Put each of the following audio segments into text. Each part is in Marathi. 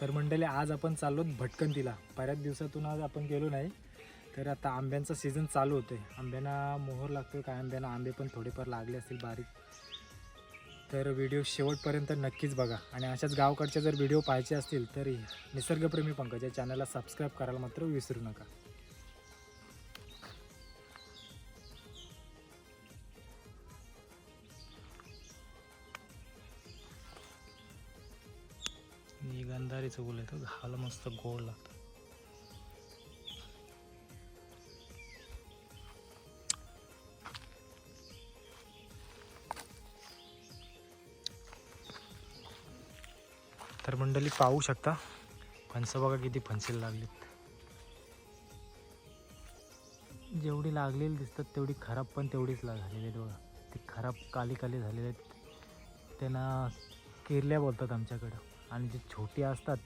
तर मंडळी आज आपण चाललो भटकंतीला. बऱ्याच दिवसातून आज आपण गेलो नाही तर आता आंब्यांचा सीझन चालू होतोय. आंब्यांना मोहर लागतो काय आंब्यांना आंबे पण थोडेफार लागले असतील बारीक. तर व्हिडिओ शेवटपर्यंत नक्कीच बघा. आणि अशाच गावकडच्या जर व्हिडिओ पाहायचे असतील तर निसर्गप्रेमी पंकज या चॅनलला सबस्क्राईब करायला मात्र विसरू नका. मी गंधारीचं गुल आहे घाला मस्त गोड लागतं. तर मंडळी पाहू शकता फणसं बघा किती फणसेल लागलीत. जेवढी लागलेली दिसतात तेवढी खराब पण तेवढीच ला झालेली आहेत बघा. ती खराब काली काली झालेली आहेत. त्यांना किरल्या बोलतात आमच्याकडं. आणि जे छोटे असतात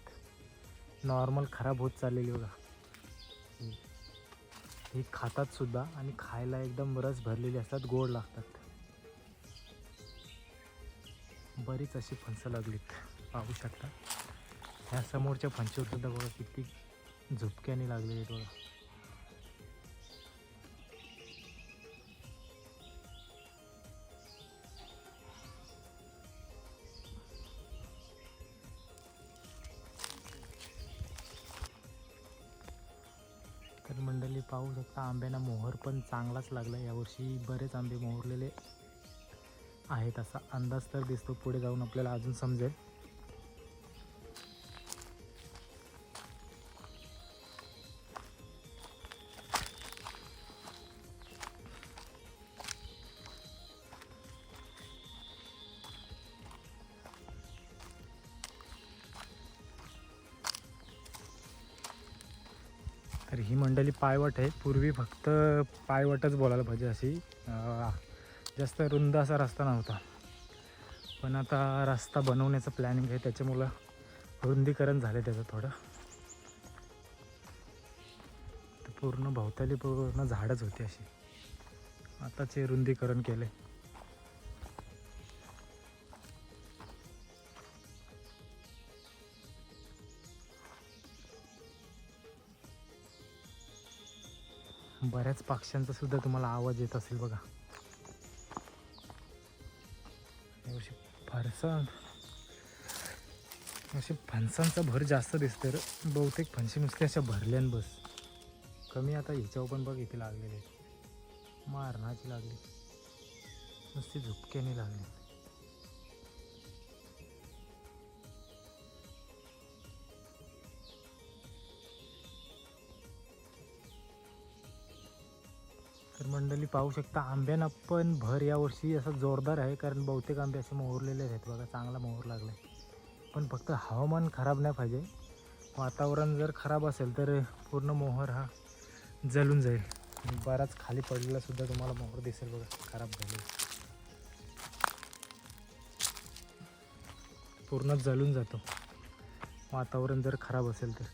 नॉर्मल खराब होत चाललेली बघा. हे खातात सुद्धा आणि खायला एकदम रस भरलेली असतात गोड लागतात. बरीच अशी फणसं लागलीत. पाहू शकता. ह्या समोरच्या फणशीवर सुद्धा बघा किती झुपक्याने लागलेले आहेत बघा. आंब्यांना मोहर पण चांगलाच लागला. यावर्षी बरेच आंबे मोहरलेले आहेत असा अंदाज तर दिसतो. पुढे जाऊन आपल्याला अजून समजेल. पायवट आहे. पूर्वी फक्त पायवटच बोलायला पाहिजे अशी जास्त रुंद असा रस्ता नव्हता. पण आता रस्ता बनवण्याचं प्लॅनिंग आहे. त्याच्यामुळं रुंदीकरण झालं त्याचं थोडं. तर पूर्ण भोवताली पूर्ण झाडच होती अशी. आताचे रुंदीकरण केले बऱ्याच पक्ष्यांचा सुद्धा तुम्हाला आवाज येत असेल बघा. यावर्षी फरसाण असे फणसांचा भर जास्त दिसते रे. बहुतेक फणशी नुसते अशा भरल्यान बस. कमी आता हिच्यावर पण बघ इथे लागलेले आहेत. मारणाची लागली. नुसती झुपक्याने लागली. पाहू शकता आंब्यांना पण भर यावर्षी असा जोरदार आहे कारण बहुतेक आंबे असे मोहरलेले आहेत. बघा चांगला मोहर लागला आहे पण फक्त हवामान खराब नाही पाहिजे. वातावरण जर खराब असेल तर पूर्ण मोहर हा जलून जाईल. बराच खाली पडलेला सुद्धा तुम्हाला मोहर दिसेल बघा खराब झालेला. पूर्ण जलून जातो. वातावरण जर खराब असेल तर.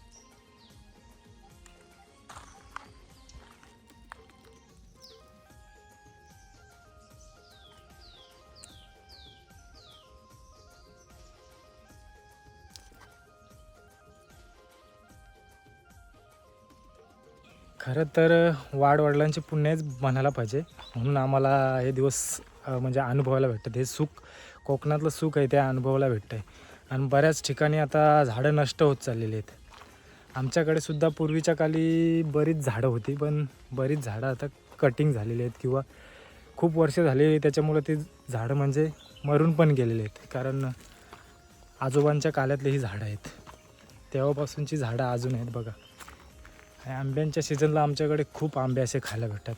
खरं तर वाडवडिलांचे पुण्यच म्हणायला पाहिजे. म्हणून आम्हाला हे दिवस म्हणजे अनुभवायला भेटतात. हे सुख कोकणातलं सुख आहे ते अनुभवायला भेटतं आहे आणि बऱ्याच ठिकाणी आता झाडं नष्ट होत चाललेली आहेत. आमच्याकडे सुद्धा पूर्वीच्या काली बरीच झाडं होती पण बरीच झाडं आता कटिंग झालेली आहेत किंवा खूप वर्ष झाली त्याच्यामुळं ते झाडं म्हणजे मरून पण गेलेले आहेत. कारण आजोबांच्या काल्यातले ही झाडं आहेत. तेव्हापासूनची झाडं अजून आहेत बघा. आंब्यांच्या सीझनला आमच्याकडे खूप आंबे असे खायला भेटतात.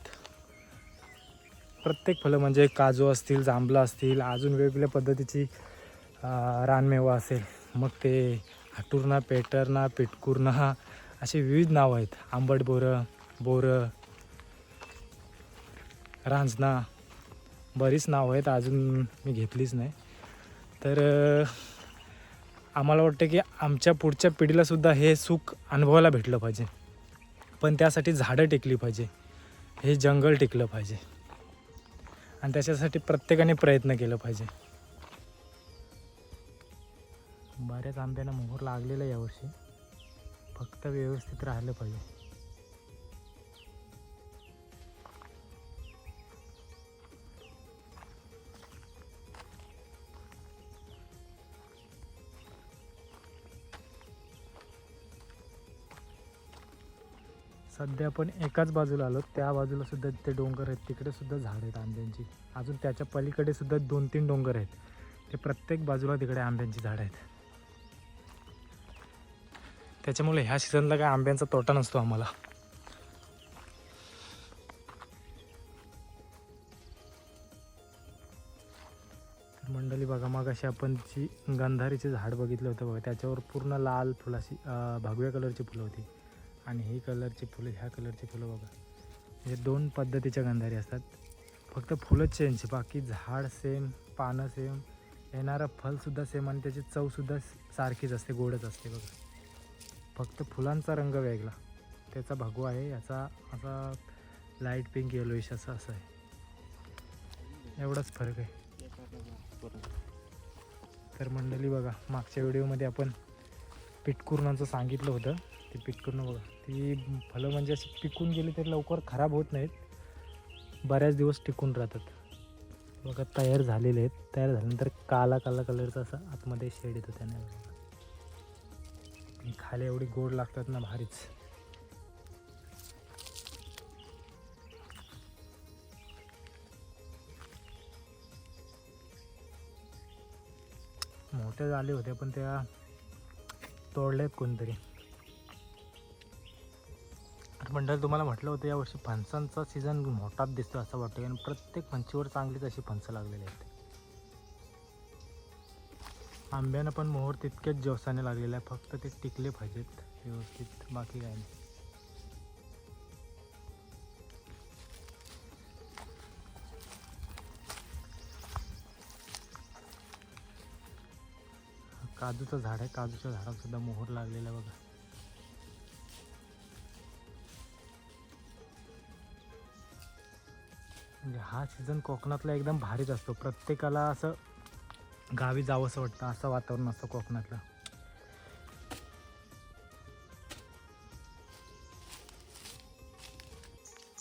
प्रत्येक फळं म्हणजे काजू असतील जांभळं असतील अजून वेगवेगळ्या पद्धतीची रानमेवा असेल. मग ते हाटुरणा पेटरना पिटकुरना असे विविध नावं आहेत. आंबट बोरं बोरं रांजणा बरीच नावं आहेत. अजून मी घेतलीच नाही. तर आम्हाला वाटतं की आमच्या पुढच्या पिढीलासुद्धा हे सुख अनुभवायला भेटलं पाहिजे. पण त्यासाठी झाडं टिकली पाहिजे. हे जंगल टिकलं पाहिजे. आणि त्याच्यासाठी प्रत्येकाने प्रयत्न केलं पाहिजे. बऱ्याच आंब्यांना मोहर लागलेला आहे यावर्षी. फक्त व्यवस्थित राहिलं पाहिजे. सध्या आपण एकाच बाजूला आलो. त्या बाजूला सुद्धा ते डोंगर आहेत. तिकडे सुद्धा झाड आहेत आंब्यांची. अजून त्याच्या पलीकडे सुद्धा दोन तीन डोंगर आहेत. ते प्रत्येक बाजूला तिकडे आंब्यांची झाडं आहेत. त्याच्यामुळे ह्या सीझनला काय आंब्यांचा तोटा नसतो आम्हाला. मंडळी बघा मग अशी आपण जी गंधारीचे झाड बघितलं होतं बघा. त्याच्यावर पूर्ण लाल फुलाशी भगव्या कलरची फुलं होती. आणि ही कलरची फुलं ह्या कलरची फुलं बघा. हे दोन पद्धतीच्या गंधारी असतात. फक्त फुलंच चेंज बाकी झाड सेम पानं सेम येणारं फलसुद्धा सेम आणि त्याची चवसुद्धा सारखीच असते गोडच असते बघा. फक्त फुलांचा रंग वेगळा. त्याचा भगवा आहे याचा असा लाइट पिंक येलोईश असा असं आहे. एवढाच फरक आहे. तर मंडळी बघा मागच्या व्हिडिओमध्ये आपण पिटकुर्णाचं सांगितलं होतं. ते पिटकुर्णं बघा. ती फलं म्हणजे अशी पिकून गेली तरी लवकर खराब होत नाहीत. बऱ्याच दिवस टिकून राहतात. बघा तयार झालेले आहेत. तयार झाल्यानंतर काला काला कलरचा असा आतमध्ये शेड येतो त्याने. खाली एवढी गोड लागतात ना भारीच. मोठे झाले होते पण त्या तोडल्यात कोणतरी. मंडळ तुम्हाला म्हटलं होतं यावर्षी फणसांचा सीझन मोठाच दिसतो असं वाटतं आणि प्रत्येक फणशीवर चांगलीच अशी फणसं लागलेली आहेत. आंब्यानं पण मोहर तितक्याच जोसाने लागलेला आहे. फक्त ते टिकले पाहिजेत व्यवस्थित. बाकी काय नाही. काजूचं झाड आहे. काजूच्या झाडाला सुद्धा मोहर लागलेला आहे बघा. म्हणजे हा सीझन कोकणातला एकदम भारीच असतो. प्रत्येकाला असं गावी जावं असं वाटतं. असं वातावरण असतं कोकणातलं.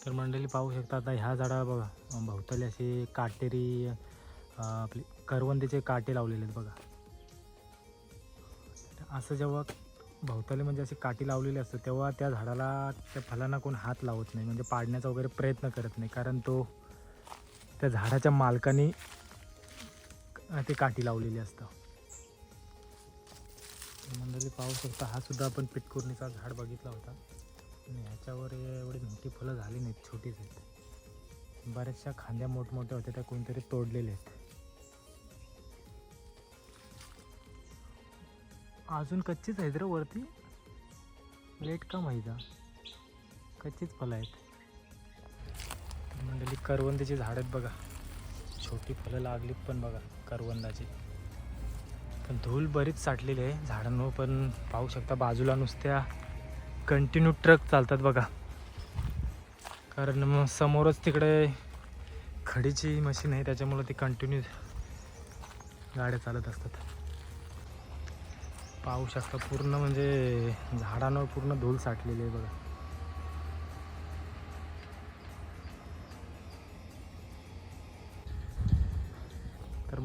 तर मंडळी पाहू शकता आता ह्या झाडा बघा. भोवताली असे काटेरी आपली करवंदीचे काटे लावलेले आहेत बघा. असं जेव्हा भोवताली म्हणजे अशी काठी लावलेली असते तेव्हा त्या झाडाला त्या फलांना कोण हात लावत नाही. म्हणजे पाडण्याचा वगैरे प्रयत्न करत नाही. कारण तो त्या झाडाच्या मालकाने ते काठी लावलेली असतं. मंडळी पाहू शकता हा सुद्धा आपण पिटकुर्णीचा झाड बघितला होता. आणि ह्याच्यावर एवढी मोठी फुलं झाली नाहीत छोटीच आहेत. बऱ्याचशा खांद्या मोठमोठ्या होत्या त्या कोणतरी तोडलेल्या आहेत. अजून कच्चीच आहेत रे वरती. लेट का माहिती कच्चीच फलं आहेत. मंडळी करवंदाची झाड आहेत बघा. छोटी फळं लागलीत पण बघा करवंदाची. पण धूल बरीच साठलेली आहे झाडांवर पण पाहू शकता बाजूला नुसत्या कंटिन्यू ट्रक चालतात बघा. कारण मग समोरच तिकडे खडीची मशीन आहे त्याच्यामुळं ती कंटिन्यू गाड्या चालत असतात. पाहू शकता पूर्ण म्हणजे झाडांवर पूर्ण धूल साठलेली आहे बघा.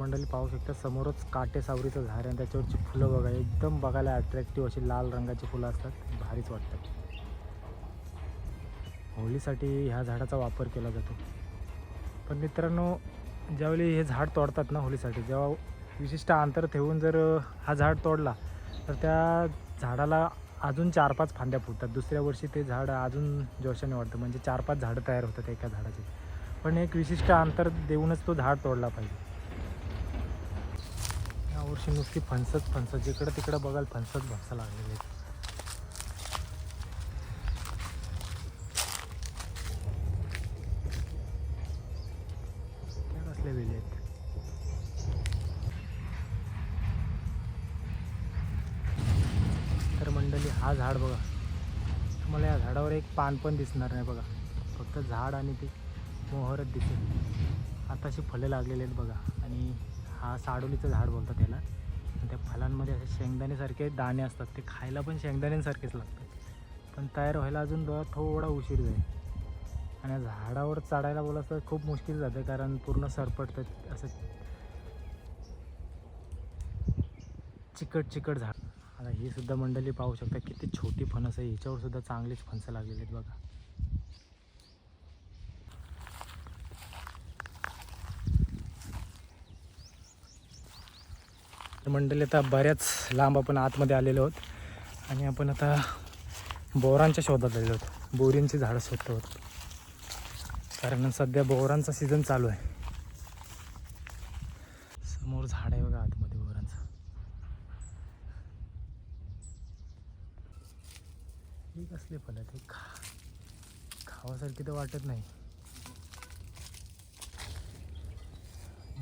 मंडळी पाहू शकता समोरच काटे सावरीचं झाड आहे आणि त्याच्यावरची फुलं बघा एकदम बघायला अट्रॅक्टिव्ह अशी लाल रंगाची फुलं असतात. भारीच वाटतात. होळीसाठी ह्या झाडाचा वापर केला जातो. पण मित्रांनो ज्यावेळी हे झाड तोडतात ना होळीसाठी जेव्हा विशिष्ट अंतर ठेवून जर हा झाड तोडला तर त्या झाडाला अजून चार पाच फांद्या फुटतात. दुसऱ्या वर्षी ते झाड अजून जोशाने वाढतं. म्हणजे चार पाच झाडं तयार होतात एका झाडाचे. पण एक विशिष्ट अंतर देऊनच तो झाड तोडला पाहिजे. यावर्षी नुसती फणसच फणसं. जिकडं तिकडं बघाल फणसच फणसं लागलेले आहेत. कसल्या आहेत? तर मंडळी हा झाड बघा. तुम्हाला या झाडावर एक पान पण दिसणार नाही बघा. फक्त झाड आणि ते मोहरच दिसेल. आताशी फळे लागलेले आहेत बघा. आणि हा साडोलीचं झाड बोलतात त्याला त्या फलांमध्ये असे शेंगदाण्यासारखे दाणे असतात. ते खायला पण शेंगदाण्यांसारखेच लागतात. पण तयार व्हायला अजून थोडा थोडा उशीर जाईल. आणि झाडावर चढायला बोला तर खूप मुश्किल जातं कारण पूर्ण सरपटतं असं चिकट चिकट झाड. आता ही सुद्धा मंडळी पाहू शकता किती छोटी फणस आहे. ह्याच्यावर सुद्धा चांगलीच फणसं लागलेली आहेत बघा. मंडळी आता बऱ्याच लांब आपण आतमध्ये आलेलो आहोत. आणि आपण आता बोरांच्या शोधात आलेलो आहोत. बोरींची झाडं शोधतो आहोत. कारण सध्या बोरांचा सीझन चालू आहे. समोर झाड आहे बघा आतमध्ये बोरांचं. हे कसले फल ते खा खावासारखी तर वाटत नाही.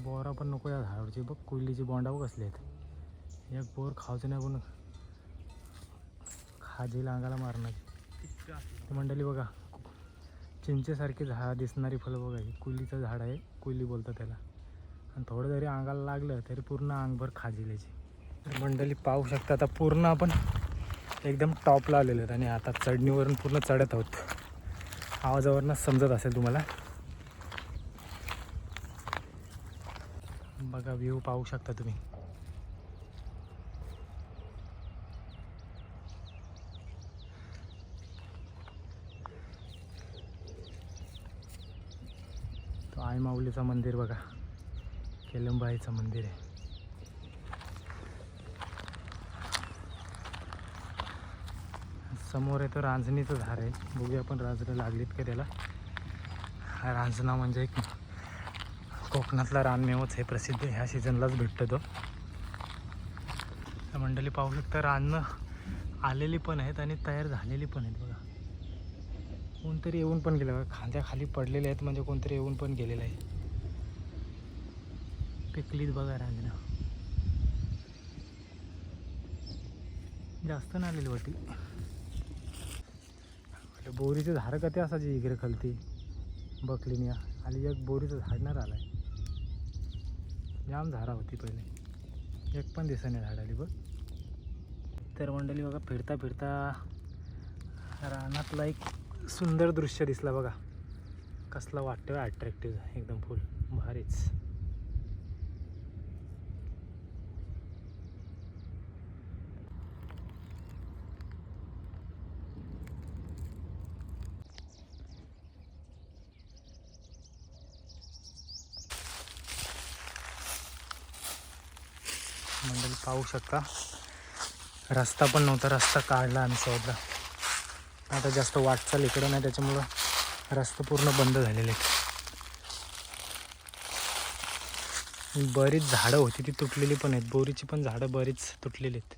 बोरा पण नको या झाडावरची. बघ कुल्लीची बोंडा बघ कसले आहेत. एक बोर खावचं नाही पण खाजीला अंगाला मारणार. मंडळी बघा चिंचेसारखी झाड दिसणारी फळं बघा ही कुलीचं झाड आहे कुली बोलतात त्याला. आणि थोडं जरी अंगाला लागलं तरी पूर्ण अंगभर खाजिल्याची तर मंडळी पाहू शकता आता पूर्ण आपण एकदम टॉपला आलेलो आहेत आणि आता चढणीवरून पूर्ण चढत आहोत. आवाजावरनं समजत असेल तुम्हाला. बघा व्ह्यू पाहू शकता तुम्ही तो आई मंदिर बघा. केलंबाईचं मंदिर आहे. समोर आहे रांजणीचं झाड आहे. बघूया आपण रांजणं लागलीत का त्याला. रांजणा म्हणजे एक कोकणातला रानमेवच हे प्रसिद्ध ह्या सीझनलाच भेटतो तो. त्या मंडळी पाहू शकता रांजणं आलेली पण आहेत आणि तयार झालेली पण आहेत बघा. कोणतरी येऊन पण गेलं बघा. खांद्या खाली पडलेले आहेत म्हणजे कोणतरी येऊन पण गेलेलं आहे. पिकलीत बघा रांगणं जास्त नाही आलेली वाटी आपल्या बोरीचे झाडं कधी असायची इकडे खालती? बकलीनी. आणि एक बोरीचं झाड नाही आलाय जाम झाडा होती पहिले. एक पण दिसाने झाड आली बघ. तर मंडळी बघा फिरता फिरता रानातला एक सुंदर दृश्य दिसला बघा. कसला वाटतं अट्रॅक्टिव्ह एकदम फुल. भारीच. मंडळी पाहू शकता. रस्ता पण नव्हता रस्ता काढला आम्ही शोधला. आता जास्त वाटचाल इकडं नाही त्याच्यामुळं रस्ते पूर्ण बंद झालेले आहेत. बरीच झाडं होती ती तुटलेली पण आहेत. बोरीची पण झाडं बरीच तुटलेली आहेत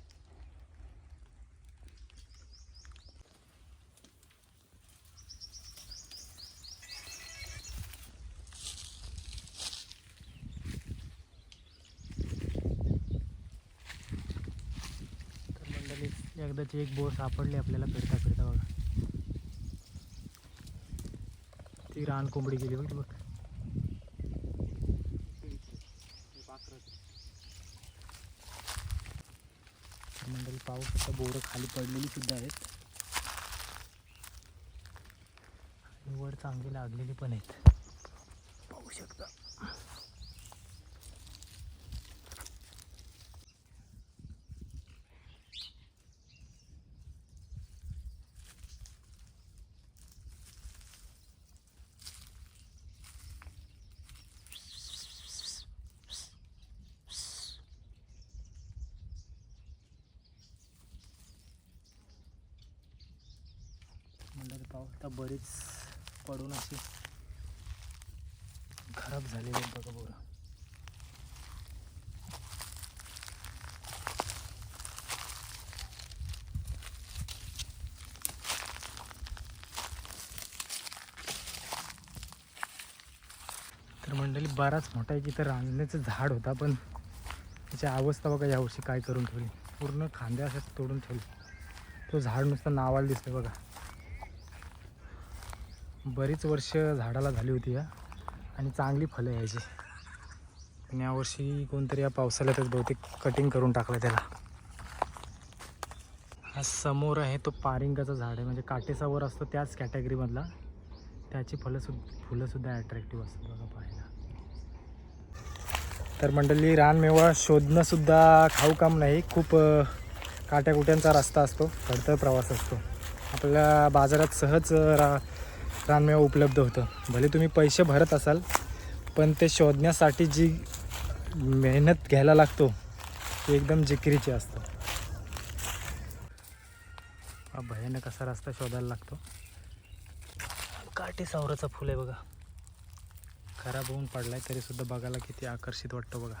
तर मंडळी प्रकारची एक बोर सापडली आपल्याला फिरता फिरता बघा. ती रान कोंबडी गेली बघ बघ. मंडळी पाऊस शकता बोरं खाली पडलेली सुद्धा आहेत. आणि वर चांगली लागलेली पण आहेत. पाहू शकता. मंडळी पाहू बरीच पडून अशी खराब झालेली आहे बघा बोरं तर मंडळी बराच मोठा एक इथं रांजण्याचं झाड होता पण त्याची अवस्था बघा यावर्षी काय करून ठेवली. पूर्ण खांद्या असं तोडून ठेवली. तो झाड नुसतं नावाला दिसतं बघा. बरीच वर्ष झाडाला झाली होती या. आणि चांगली फळं यायची. आणि यावर्षी कोणतरी या पावसाळ्यातच बहुतेक कटिंग करून टाकलं त्याला. हा समोर आहे तो पारिंगाचं झाड आहे. म्हणजे काटेसावर असतो त्याच कॅटेगरीमधला त्याची फलं सुद्धा फुलंसुद्धा ॲट्रॅक्टिव्ह असतात बघा पाहायला. तर मंडळी रानमेवा शोधणंसुद्धा खाऊ काम नाही. खूप काट्याकुट्यांचा रस्ता असतो. खडतर प्रवास असतो. आपल्याला बाजारात सहज रा रानमेवा उपलब्ध होतं. भले तुम्ही पैसे भरत असाल पण ते शोधण्यासाठी जी मेहनत घ्यायला लागतो ती एकदम जिकिरीची असतो. हा भयानक असा रस्ता शोधायला लागतो. काटे सावराचं फुल आहे बघा. खराब होऊन पडलाय तरी सुद्धा बघायला किती आकर्षित वाटतो बघा.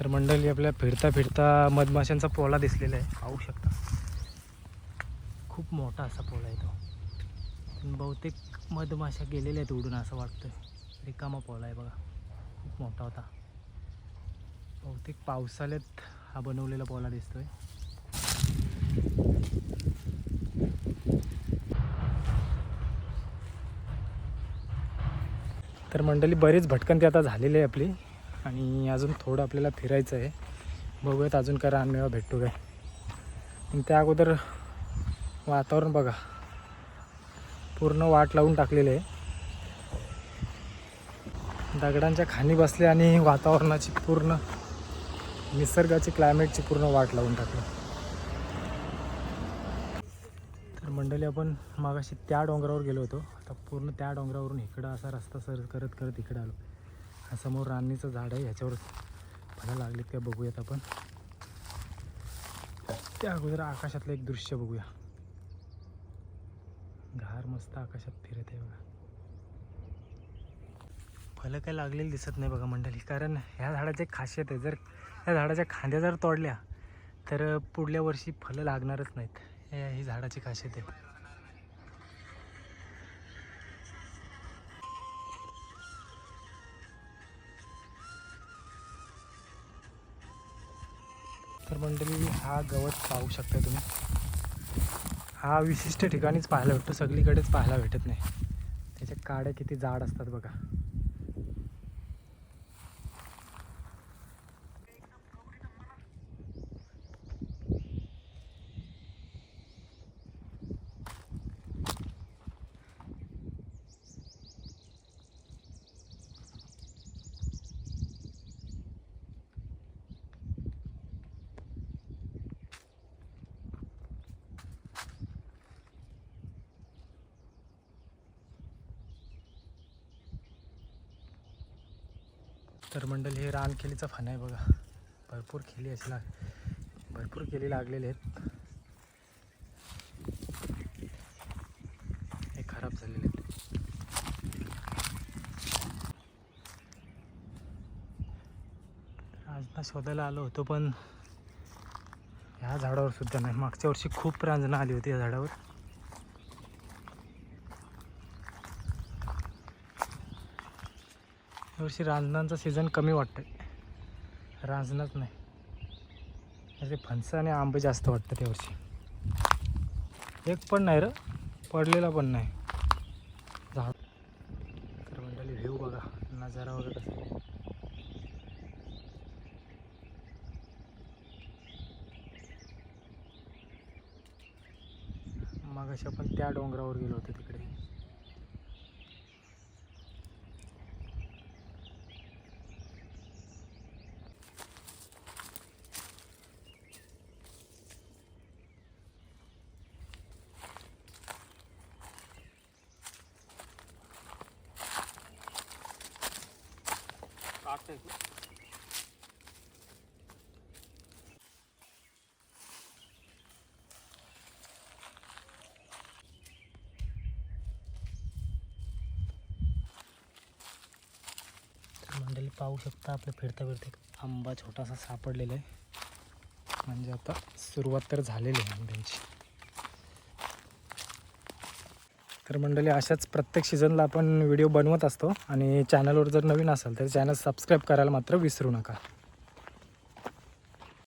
तर मंडळी आपल्या फिरता फिरता मधमाशांचा पोळा दिसलेला आहे. पाहू शकता. खूप मोठा असा पोळा आहे तो. बहुतेक मधमाशा गेलेल्या आहेत उडून असं वाटतं रिकामा पोळा आहे बघा. खूप मोठा होता. बहुतेक पावसाळ्यात हा बनवलेला पोळा दिसतोय. तर मंडळी बरीच भटकंती आता झालेली आहे आपली. आणि अजून थोडं आपल्याला फिरायचं आहे. बघूयात अजून काय रानमेवा भेटतो काय. पण त्या अगोदर वातावरण बघा. पूर्ण वाट लावून टाकलेली आहे. दगडांच्या खाली बसले आणि वातावरणाची पूर्ण निसर्गाची क्लायमेटची पूर्ण वाट लावून टाकली. तर मंडळी आपण मागाशी त्या डोंगरावर गेलो होतो. आता पूर्ण त्या डोंगरावरून इकडं असा रस्ता सर करत करत इकडं आलो. हा समोर रानणीचं झाड आहे ह्याच्यावर फळं लागलीत काय बघूयात आपण. त्या अगोदर आकाशातलं एक दृश्य बघूया. घार मस्त आकाशात फिरत आहे बघा. फलं काय लागलेली दिसत नाही बघा मंडळी कारण ह्या झाडाची खासियत आहे. जर ह्या झाडाच्या खांद्या जर तोडल्या तर पुढल्या वर्षी फलं लागणारच नाहीत. ही झाडाची खासियत आहे. तर मंडळी हा गवत पाहू शकता तुम्ही. हा विशिष्ट ठिकाणीच पाहायला भेटतो. सगळीकडेच पाहायला भेटत नाही. त्याच्या काड्या किती जाड असतात बघा. तर मंडल हे रानखेलीचा फण आहे बघा. भरपूर खेली अशी लाग भरपूर केली लागलेले आहेत. हे खराब झालेले आहेत. रांजना शोधायला आलो होतो पण ह्या झाडावर सुद्धा नाही. मागच्या वर्षी खूप रांजना आली होती या झाडावर. यावर्षी रांजणांचा सीझन कमी वाटतंय. रांजणच नाही. असे फणसं आणि आंबे जास्त वाटतं त्या वर्षी. एक पण नाही र. पडलेला पण नाही. झाड. तर मंडळी व्ह्यू बघा. नजारा वगैरे कसं मग अशा आपण त्या डोंगरावर गेलो होतो तिकडे. तर मंडळी पाहू शकता आपलं फिरता फिरता आंबा छोटासा सापडलेला आहे. म्हणजे आता सुरुवात तर झालेली आहे आंब्यांची. तर मंडळी अशाच प्रत्येक सीझनला आपण व्हिडिओ बनवत असतो. आणि चॅनलवर जर नवीन असाल तर चॅनल सबस्क्राईब करायला मात्र विसरू नका.